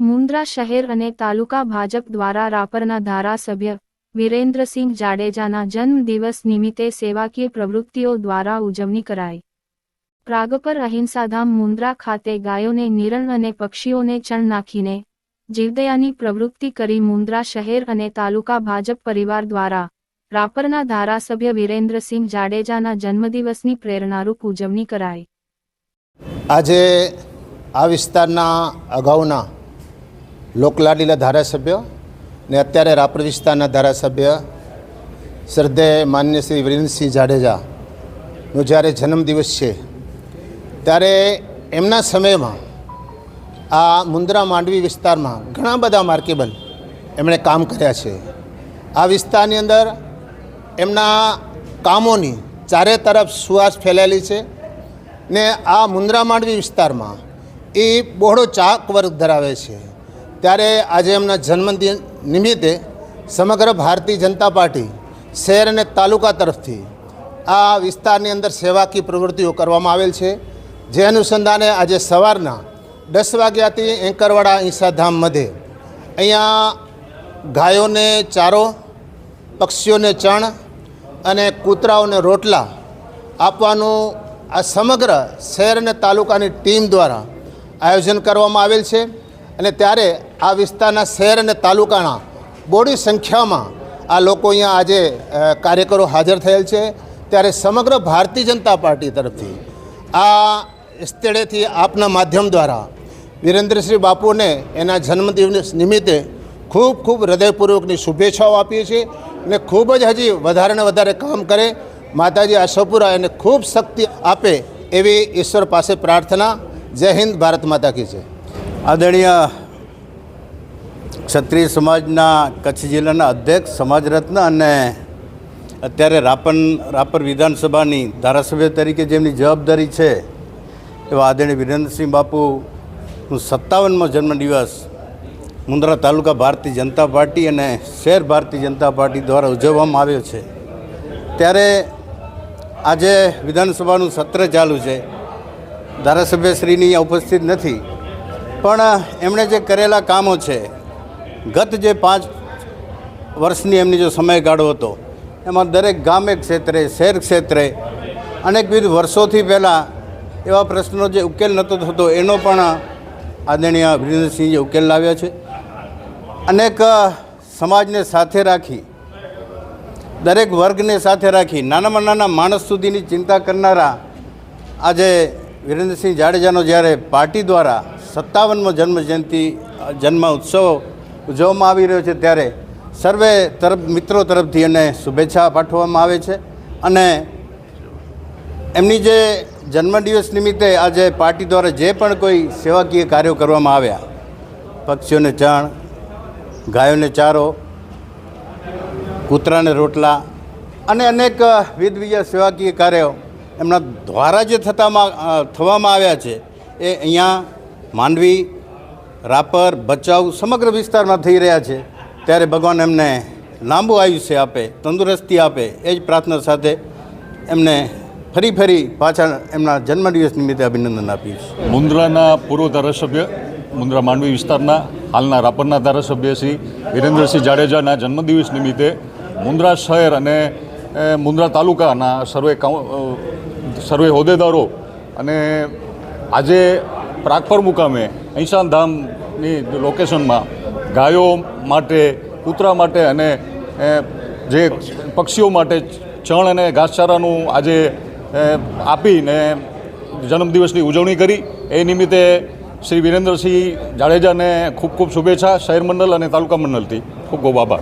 મુન્દ્રા શહેર અને તાલુકા ભાજપ દ્વારા રાપરના ધારાસભ્ય વિરેન્દ્રસિંહ જાડેજાના જન્મદિવસ નિમિત્તે સેવાકીય પ્રવૃત્તિઓ દ્વારા ઉજવણી કરાઈ. પ્રાગપર અહિંસાધામ મુન્દ્રા ખાતે ગાયોને નિરણ અને પક્ષીઓને ચણ નાખીને જીવદયાની પ્રવૃત્તિ કરી મુન્દ્રા શહેર અને તાલુકા ભાજપ પરિવાર દ્વારા રાપરના ધારાસભ્ય વિરેન્દ્રસિંહ જાડેજાના જન્મદિવસની પ્રેરણારૂપ ઉજવણી કરાઈ. આજે આ વિસ્તારના અગાઉના લોકલાડીલા ધારાસભ્ય ને અત્યારે રાપર વિસ્તારના ધારાસભ્ય શ્રદ્ધેય માન્ય શ્રી વિરેન્દ્રસિંહ જાડેજાનો જ્યારે જન્મદિવસ છે, ત્યારે એમના સમયમાં આ મુન્દ્રા માંડવી વિસ્તારમાં ઘણા બધા માર્કેબલ એમણે કામ કર્યા છે. આ વિસ્તારની અંદર એમના કામોની ચારે તરફ સુવાસ ફેલાયેલી છે ને આ મુન્દ્રા માંડવી વિસ્તારમાં એ બહોળો ચાક વર્ગ ધરાવે છે. ત્યારે આજે એમના જન્મદિન નિમિત્તે સમગ્ર ભારતીય જનતા પાર્ટી શહેર અને તાલુકા તરફથી આ વિસ્તારની અંદર સેવાકીય પ્રવૃત્તિઓ કરવામાં આવેલ છે. જે અનુસંધાને આજે સવારના દસ વાગ્યાથી એંકરવાડા ઈસાધામ મધ્યે અહીંયા ગાયોને ચારો, પક્ષીઓને ચણ અને કૂતરાઓને રોટલા આપવાનું આ સમગ્ર શહેર અને તાલુકાની ટીમ દ્વારા આયોજન કરવામાં આવેલ છે અને ત્યારે આ વિસ્તારના શહેર અને તાલુકાના બોડી સંખ્યામાં આ લોકો અહીંયા આજે કાર્યકરો હાજર થયેલ છે. ત્યારે સમગ્ર ભારતીય જનતા પાર્ટી તરફથી આ સ્થળેથી આપના માધ્યમ દ્વારા વિરેન્દ્રશ્રી બાપુને એના જન્મદિવસ નિમિત્તે ખૂબ ખૂબ હૃદયપૂર્વકની શુભેચ્છાઓ આપીએ છીએ. અને ખૂબ જ હજી વધારે ને વધારે કામ કરે. માતાજી આશાપુરા એને ખૂબ શક્તિ આપે એવી ઈશ્વર પાસે પ્રાર્થના. જય હિન્દ, ભારત માતા કી છે આદરણીય ક્ષત્રિય સમાજના કચ્છ જિલ્લાના અધ્યક્ષ, સમાજરત્ન અને અત્યારે રાપન, રાપર વિધાનસભાની ધારાસભ્ય તરીકે જેમની જવાબદારી છે, એવા આદરણીય વિરેન્દ્રસિંહ બાપુનું સત્તાવનમો જન્મદિવસ મુન્દ્રા તાલુકા ભારતીય જનતા પાર્ટી અને શહેર ભારતીય જનતા પાર્ટી દ્વારા ઉજવવામાં આવ્યો છે. ત્યારે આજે વિધાનસભાનું સત્ર ચાલુ છે. ધારાસભ્યશ્રીની ઉપસ્થિત નથી. પણ એમણે જે કરેલા કામો છે, ગત જે પાંચ વર્ષની એમની જો સમયગાળો હતો, એમાં દરેક ગામે ક્ષેત્રે, શહેર ક્ષેત્રે અનેકવિધ વર્ષોથી પહેલાં એવા પ્રશ્નો જે ઉકેલ નહોતો થતો, એનો પણ આદરણીય વિરેન્દ્રસિંહજી ઉકેલ લાવ્યા છે. અનેક સમાજને સાથે રાખી, દરેક વર્ગને સાથે રાખી, નાનામાં નાના માણસ સુધીની ચિંતા કરનારા આજે વિરેન્દ્રસિંહ જાડેજાનો જ્યારે પાર્ટી દ્વારા સત્તાવનમો જન્મ જયંતિ જન્મ ઉત્સવ ઉજવવામાં આવી રહ્યો છે, ત્યારે સર્વે તરફ, મિત્રો તરફથી એને શુભેચ્છા પાઠવવામાં આવે છે. અને એમની જે જન્મદિવસ નિમિત્તે આજે પાર્ટી દ્વારા જે પણ કોઈ સેવાકીય કાર્યો કરવામાં આવ્યા, પક્ષીઓને ચણ ગાયોને ચારો, કૂતરાને રોટલા અને અનેક વિધવિધ સેવાકીય કાર્યો એમના દ્વારા જે થતામાં થવામાં આવ્યા છે, એ અહીંયા માંડવી, રાપર, ભચાઉ સમગ્ર વિસ્તારમાં થઈ રહ્યા છે. ત્યારે ભગવાન એમને લાંબુ આયુષ્ય આપે, તંદુરસ્તી આપે, એ જ પ્રાર્થના સાથે એમને ફરી ફરી પાછા એમના જન્મદિવસ નિમિત્તે અભિનંદન આપીશ મુન્દ્રાના પૂર્વ ધારાસભ્ય મુન્દ્રા માંડવી વિસ્તારના હાલના રાપરના ધારાસભ્ય શ્રી વિરેન્દ્રસિંહ જાડેજાના જન્મદિવસ નિમિત્તે મુન્દ્રા શહેર અને મુન્દ્રા તાલુકાના સર્વે સર્વે હોદ્દેદારો અને આજે પ્રાગપર મુકામે અહીસાન ધામની લોકેશનમાં ગાયો માટે, કૂતરા માટે અને જે પક્ષીઓ માટે ચણ અને ઘાસચારાનું આજે આપીને જન્મદિવસની ઉજવણી કરી. એ નિમિત્તે શ્રી વિરેન્દ્રસિંહ જાડેજાને ખૂબ ખૂબ શુભેચ્છા શહેર મંડળ અને તાલુકા મંડળથી. ખૂબ ખૂબ આભાર.